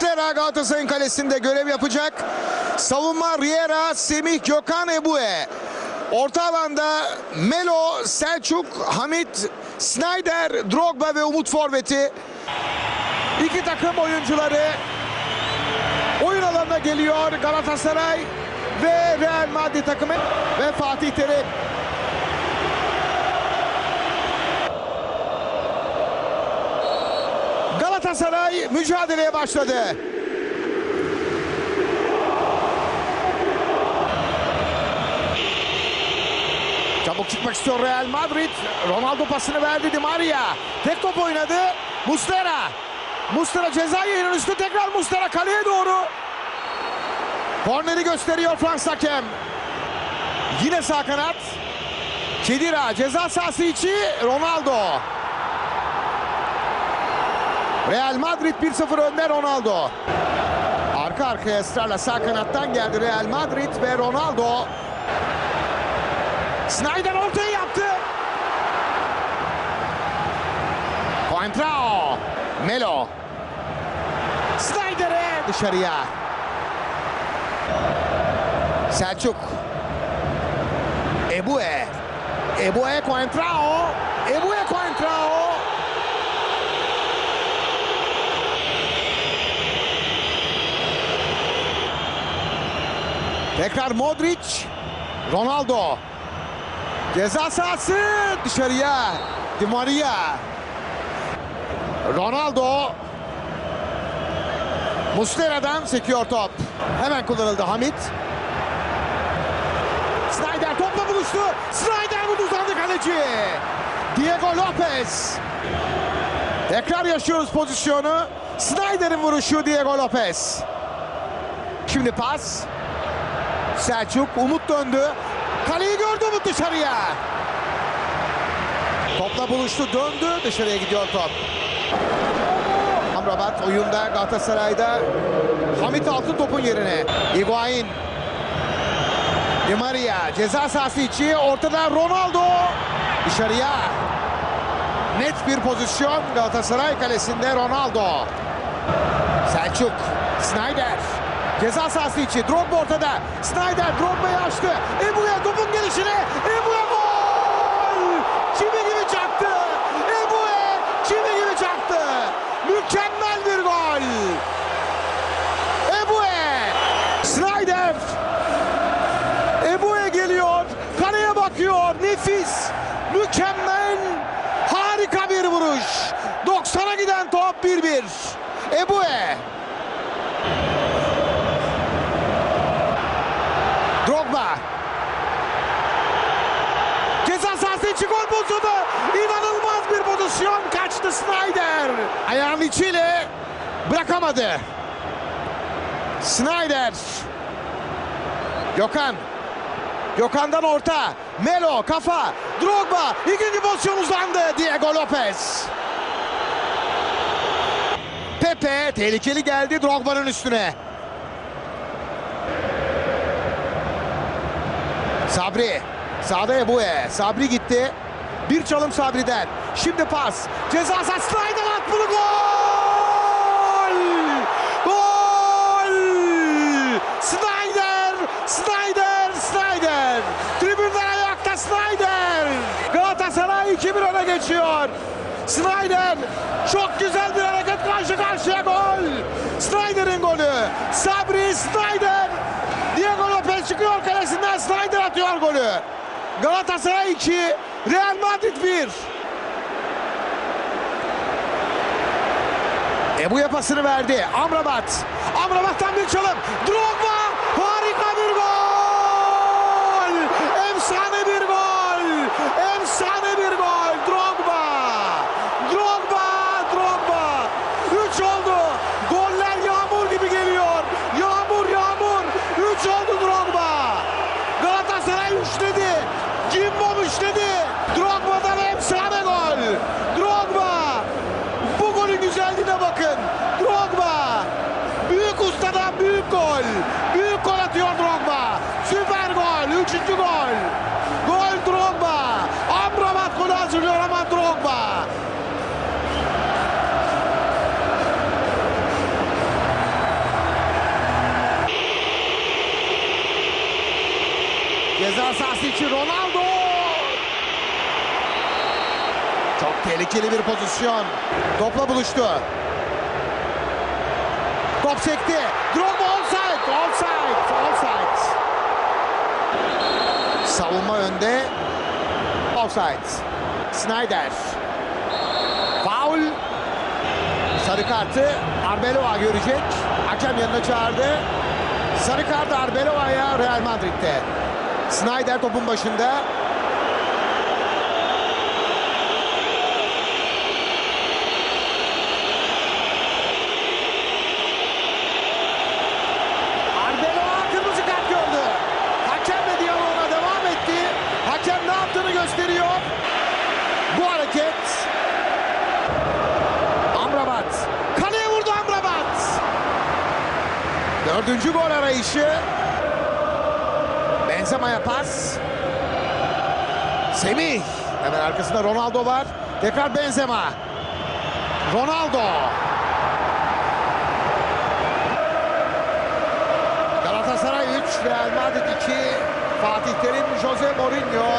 Muslera Galatasaray'ın kalesinde görev yapacak. Savunma Riera, Semih, Gökhan Ebue. Orta alanda Melo, Selçuk, Hamit, Snyder, Drogba ve Umut Forvet'i. İki takım oyuncuları oyun alanına geliyor Galatasaray ve Real Madrid takımı ve Fatih Terim. Galatasaray mücadeleye başladı. Çabuk çıkmak istiyor Real Madrid. Ronaldo pasını verdi Di Maria. Tek top oynadı. Muslera. Muslera ceza yayının üstü tekrar Muslera kaleye doğru. Korneri gösteriyor Frans hakem. Yine sağ kanat. Kedira ceza sahası içi Ronaldo. Real Madrid 1-0 önde Ronaldo. Arka arkaya ısrarla sağ kanattan geldi Real Madrid ve Ronaldo. Snyder ortaya yaptı. Coentrao. Melo. Snyder'e dışarıya. Selçuk. Ebue. Ebue Coentrao. Ebue Coentrao. Tekrar Modric. Ronaldo. Ceza sahası dışarıya. Di Maria. Ronaldo. Muslera'dan sekiyor top. Hemen kullanıldı Hamit. Snyder topla buluştu. Snyder vurdu uzandı kaleci. Diego Lopez. Tekrar yaşıyoruz pozisyonu. Snyder'in vuruşu Diego Lopez. Şimdi pas. Selçuk Umut döndü. Kaleyi gördü Umut dışarıya. Topla buluştu döndü dışarıya gidiyor top. Amrabat oyunda Galatasaray'da Hamit altın topun yerine. Higuain. Di Maria ceza sahası içi ortada Ronaldo dışarıya. Net bir pozisyon Galatasaray kalesinde Ronaldo. Selçuk, Snyder. Ceza sahası içi. Drogba ortada. Snyder Drogba'yı açtı. Ebu'ya topun gelişine. Ebu'ya gol! Çivi gibi çaktı. Ebu'ya çivi gibi çaktı. Mükemmel bir gol. Ebu'ya. Snyder. Ebu'ya geliyor. Kaleye bakıyor. Nefis. Mükemmel. Harika bir vuruş. 90'a giden top 1-1. Ebu'ya. Drogba. Ceza sahası pozisyonu. İnanılmaz bir pozisyon. Kaçtı Snyder. Ayağının içiyle bırakamadı. Snyder. Gökhan. Gökhan'dan orta. Melo kafa. Drogba. İkinci pozisyon uzandı. Diego Lopez. Pepe tehlikeli geldi Drogba'nın üstüne. Sabri. Sağda Ebu'ye. Sabri gitti. Bir çalım Sabri'den. Şimdi pas. Ceza sahası Snyder at bunu gol! Gol! Snyder! Snyder! Snyder! Tribünler ayakta Snyder! Galatasaray 2-1 öne geçiyor. Snyder çok güzel bir hareket karşı karşıya gol. Snyder'in golü. Sabri Snyder. Diego Lopez çıkıyor kalesinden Snyder atıyor golü. Galatasaray 2, Real Madrid 1. Ebu'ya pasını verdi. Amrabat. Amrabat'tan bir Ceza sahası için Ronaldo. Çok tehlikeli bir pozisyon. Topla buluştu. Top sekti. Drogba offside. Offside. Offside. Savunma önde. Offside. Snyder. Foul. Sarı kartı Arbeloa görecek. Hakem yanına çağırdı. Sarı kart Arbeloa'ya Real Madrid'de. Snyder topun başında. Dördüncü gol arayışı. Benzema'ya pas. Semih. Hemen arkasında Ronaldo var. Tekrar Benzema. Ronaldo. Galatasaray 3, Real Madrid 2. Fatih Terim, Jose Mourinho